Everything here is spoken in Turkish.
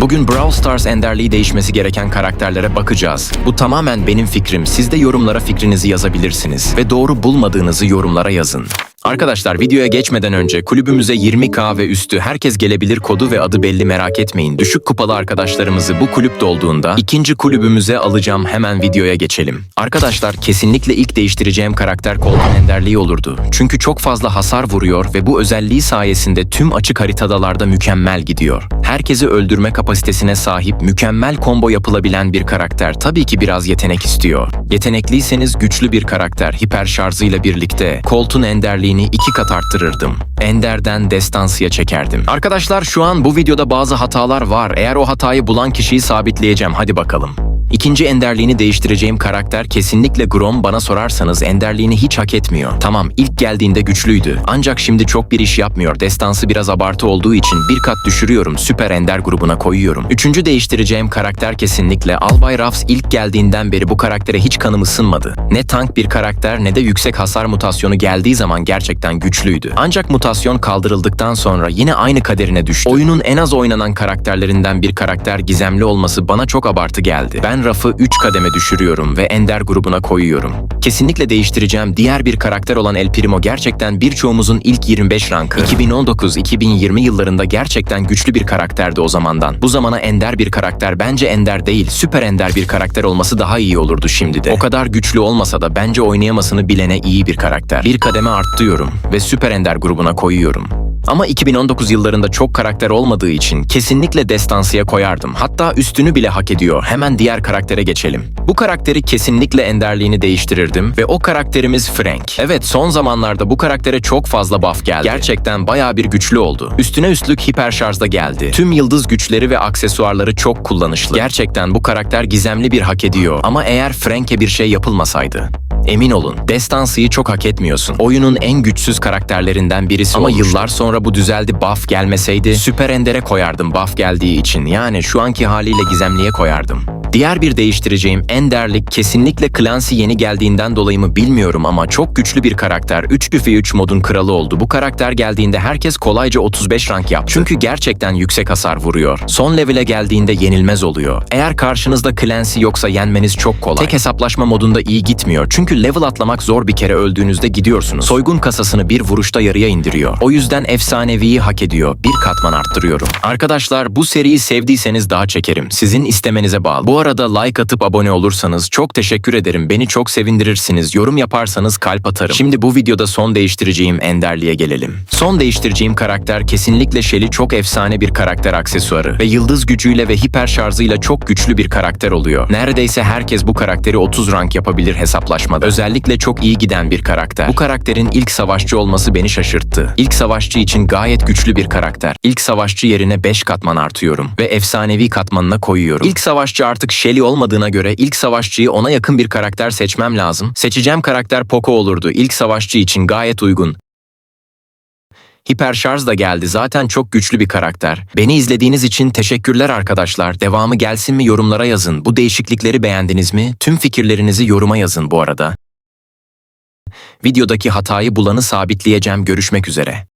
Bugün Brawl Stars enderliği değişmesi gereken karakterlere bakacağız. Bu tamamen benim fikrim. Siz de yorumlara fikrinizi yazabilirsiniz. Ve doğru bulmadığınızı yorumlara yazın. Arkadaşlar videoya geçmeden önce kulübümüze 20k ve üstü herkes gelebilir kodu ve adı belli merak etmeyin. Düşük kupalı arkadaşlarımızı bu kulüpte olduğunda ikinci kulübümüze alacağım hemen videoya geçelim. Arkadaşlar kesinlikle ilk değiştireceğim karakter Colton Enderliği olurdu. Çünkü çok fazla hasar vuruyor ve bu özelliği sayesinde tüm açık haritadalarda mükemmel gidiyor. Herkesi öldürme kapasitesine sahip mükemmel combo yapılabilen bir karakter tabii ki biraz yetenek istiyor. Yetenekliyseniz güçlü bir karakter hiper şarjıyla birlikte Colt'un enderliğini iki kat arttırırdım. Ender'den destansıya çekerdim. Arkadaşlar şu an bu videoda bazı hatalar var. Eğer o hatayı bulan kişiyi sabitleyeceğim. Hadi bakalım. İkinci enderliğini değiştireceğim karakter kesinlikle Grom bana sorarsanız enderliğini hiç hak etmiyor. Tamam ilk geldiğinde güçlüydü. Ancak şimdi çok bir iş yapmıyor. Destansı biraz abartı olduğu için bir kat düşürüyorum. Süper ender grubuna koyuyorum. Üçüncü değiştireceğim karakter kesinlikle Albay Ruffs ilk geldiğinden beri bu karaktere hiç kanım ısınmadı. Ne tank bir karakter ne de yüksek hasar mutasyonu geldiği zaman gerçekten güçlüydü. Ancak mutasyon kaldırıldıktan sonra yine aynı kaderine düştü. Oyunun en az oynanan karakterlerinden bir karakter gizemli olması bana çok abartı geldi. Ben Ruff'ı 3 kademe düşürüyorum ve Ender grubuna koyuyorum. Kesinlikle değiştireceğim diğer bir karakter olan El Primo gerçekten birçoğumuzun ilk 25 rankı. 2019-2020 yıllarında gerçekten güçlü bir karakterdi o zamandan. Bu zamana Ender bir karakter bence Ender değil, süper Ender bir karakter olması daha iyi olurdu şimdi de. O kadar güçlü olmasa da bence oynayamasını bilene iyi bir karakter. Bir kademe arttırıyorum ve süper Ender grubuna koyuyorum. Ama 2019 yıllarında çok karakter olmadığı için kesinlikle destansıya koyardım. Hatta üstünü bile hak ediyor. Hemen diğer karaktere geçelim. Bu karakteri kesinlikle enderliğini değiştirirdim ve o karakterimiz Frank. Evet son zamanlarda bu karaktere çok fazla buff geldi. Gerçekten bayağı bir güçlü oldu. Üstüne üstlük hiper şarjda geldi. Tüm yıldız güçleri ve aksesuarları çok kullanışlı. Gerçekten bu karakter gizemli bir hak ediyor. Ama eğer Frank'e bir şey yapılmasaydı. Emin olun, Destansı'yı çok hak etmiyorsun. Oyunun en güçsüz karakterlerinden birisi Ama yıllar sonra bu düzeldi buff gelmeseydi Süper Ender'e koyardım buff geldiği için. Yani şu anki haliyle Gizemli'ye koyardım. Diğer bir değiştireceğim Enderlik kesinlikle Clancy yeni geldiğinden dolayı mı bilmiyorum ama çok güçlü bir karakter. 3 güfe 3 modun kralı oldu. Bu karakter geldiğinde herkes kolayca 35 rank yaptı. Çünkü gerçekten yüksek hasar vuruyor. Son level'e geldiğinde yenilmez oluyor. Eğer karşınızda Clancy yoksa yenmeniz çok kolay. Tek hesaplaşma modunda iyi gitmiyor. Çünkü level atlamak zor bir kere öldüğünüzde gidiyorsunuz. Soygun kasasını bir vuruşta yarıya indiriyor. O yüzden efsaneviyi hak ediyor. Bir katman arttırıyorum. Arkadaşlar bu seriyi sevdiyseniz daha çekerim. Sizin istemenize bağlı. Bu arada like atıp abone olursanız çok teşekkür ederim. Beni çok sevindirirsiniz. Yorum yaparsanız kalp atarım. Şimdi bu videoda son değiştireceğim Enderli'ye gelelim. Son değiştireceğim karakter kesinlikle Shelly çok efsane bir karakter aksesuarı ve yıldız gücüyle ve hiper şarjıyla çok güçlü bir karakter oluyor. Neredeyse herkes bu karakteri 30 rank yapabilir hesaplaşmada. Özellikle çok iyi giden bir karakter. Bu karakterin ilk savaşçı olması beni şaşırttı. İlk savaşçı için gayet güçlü bir karakter. İlk savaşçı yerine 5 katman artıyorum ve efsanevi katmanına koyuyorum. İlk savaşçı artık Shelly olmadığına göre ilk savaşçıyı ona yakın bir karakter seçmem lazım. Seçeceğim karakter Poco olurdu. İlk savaşçı için gayet uygun. Hiper şarj da geldi. Zaten çok güçlü bir karakter. Beni izlediğiniz için teşekkürler arkadaşlar. Devamı gelsin mi yorumlara yazın. Bu değişiklikleri beğendiniz mi? Tüm fikirlerinizi yoruma yazın bu arada. Videodaki hatayı bulanı sabitleyeceğim. Görüşmek üzere.